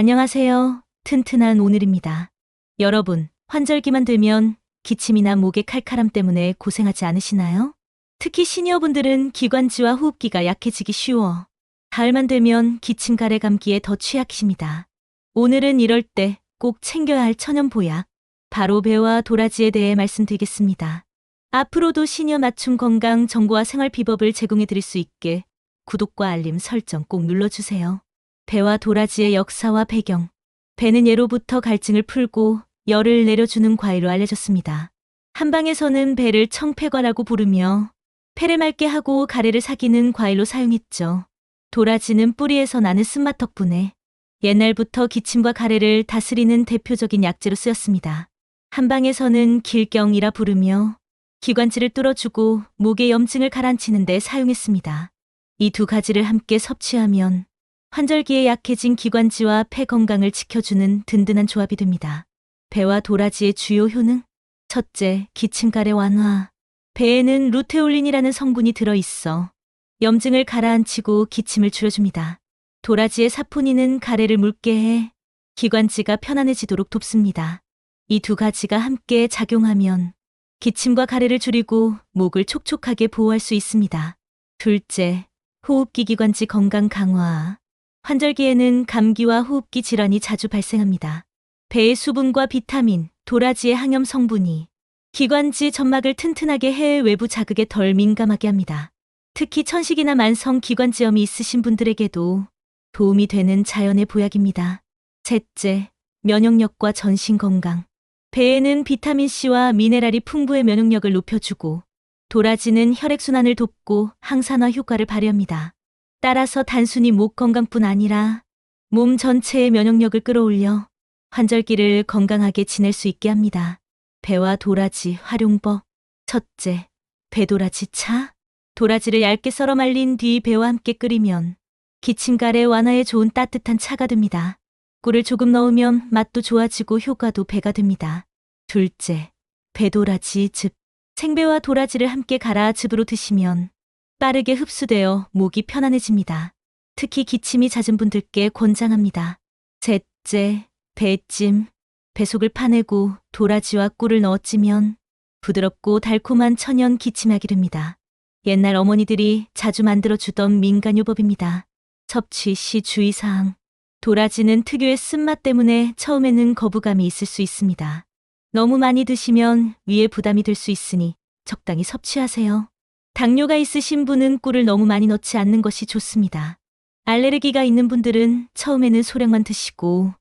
안녕하세요. 튼튼한 오늘입니다. 여러분, 환절기만 되면 기침이나 목의 칼칼함 때문에 고생하지 않으시나요? 특히 시니어분들은 기관지와 호흡기가 약해지기 쉬워. 가을만 되면 기침, 가래, 감기에 더 취약이십니다. 오늘은 이럴 때 꼭 챙겨야 할 천연 보약, 바로 배와 도라지에 대해 말씀드리겠습니다. 앞으로도 시니어 맞춤 건강 정보와 생활 비법을 제공해 드릴 수 있게 구독과 알림 설정 꼭 눌러주세요. 배와 도라지의 역사와 배경. 배는 예로부터 갈증을 풀고 열을 내려주는 과일로 알려졌습니다. 한방에서는 배를 청폐과라고 부르며 폐를 맑게 하고 가래를 사기는 과일로 사용했죠. 도라지는 뿌리에서 나는 쓴맛 덕분에 옛날부터 기침과 가래를 다스리는 대표적인 약재로 쓰였습니다. 한방에서는 길경이라 부르며 기관지를 뚫어주고 목의 염증을 가라앉히는 데 사용했습니다. 이 두 가지를 함께 섭취하면 환절기에 약해진 기관지와 폐 건강을 지켜주는 든든한 조합이 됩니다. 배와 도라지의 주요 효능? 첫째, 기침가래 완화. 배에는 루테올린이라는 성분이 들어있어 염증을 가라앉히고 기침을 줄여줍니다. 도라지의 사포닌은 가래를 묽게 해 기관지가 편안해지도록 돕습니다. 이 두 가지가 함께 작용하면 기침과 가래를 줄이고 목을 촉촉하게 보호할 수 있습니다. 둘째, 호흡기 기관지 건강 강화. 환절기에는 감기와 호흡기 질환이 자주 발생합니다. 배의 수분과 비타민, 도라지의 항염 성분이 기관지 점막을 튼튼하게 해 외부 자극에 덜 민감하게 합니다. 특히 천식이나 만성 기관지염이 있으신 분들에게도 도움이 되는 자연의 보약입니다. 셋째, 면역력과 전신 건강. 배에는 비타민C와 미네랄이 풍부해 면역력을 높여주고 도라지는 혈액순환을 돕고 항산화 효과를 발휘합니다. 따라서 단순히 목 건강뿐 아니라 몸 전체의 면역력을 끌어올려 환절기를 건강하게 지낼 수 있게 합니다. 배와 도라지 활용법. 첫째, 배도라지 차. 도라지를 얇게 썰어 말린 뒤 배와 함께 끓이면 기침가래 완화에 좋은 따뜻한 차가 됩니다. 꿀을 조금 넣으면 맛도 좋아지고 효과도 배가 됩니다. 둘째, 배도라지 즙. 생배와 도라지를 함께 갈아 즙으로 드시면 빠르게 흡수되어 목이 편안해집니다. 특히 기침이 잦은 분들께 권장합니다. 셋째, 배찜. 배속을 파내고 도라지와 꿀을 넣어 찌면 부드럽고 달콤한 천연 기침약이 됩니다. 옛날 어머니들이 자주 만들어주던 민간요법입니다. 섭취 시 주의사항. 도라지는 특유의 쓴맛 때문에 처음에는 거부감이 있을 수 있습니다. 너무 많이 드시면 위에 부담이 될 수 있으니 적당히 섭취하세요. 당뇨가 있으신 분은 꿀을 너무 많이 넣지 않는 것이 좋습니다. 알레르기가 있는 분들은 처음에는 소량만 드시고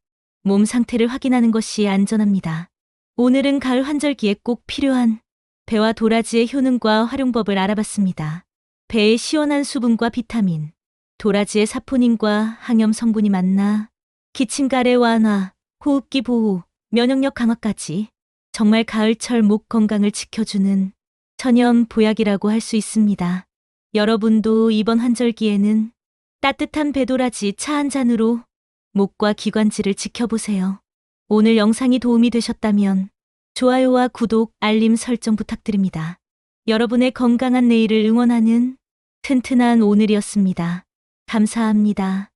몸 상태를 확인하는 것이 안전합니다. 오늘은 가을 환절기에 꼭 필요한 배와 도라지의 효능과 활용법을 알아봤습니다. 배의 시원한 수분과 비타민, 도라지의 사포닌과 항염 성분이 만나 기침 가래 완화, 호흡기 보호, 면역력 강화까지 정말 가을철 목 건강을 지켜주는 천연 보약이라고 할 수 있습니다. 여러분도 이번 환절기에는 따뜻한 배도라지 차 한 잔으로 목과 기관지를 지켜보세요. 오늘 영상이 도움이 되셨다면 좋아요와 구독, 알림 설정 부탁드립니다. 여러분의 건강한 내일을 응원하는 튼튼한 오늘이었습니다. 감사합니다.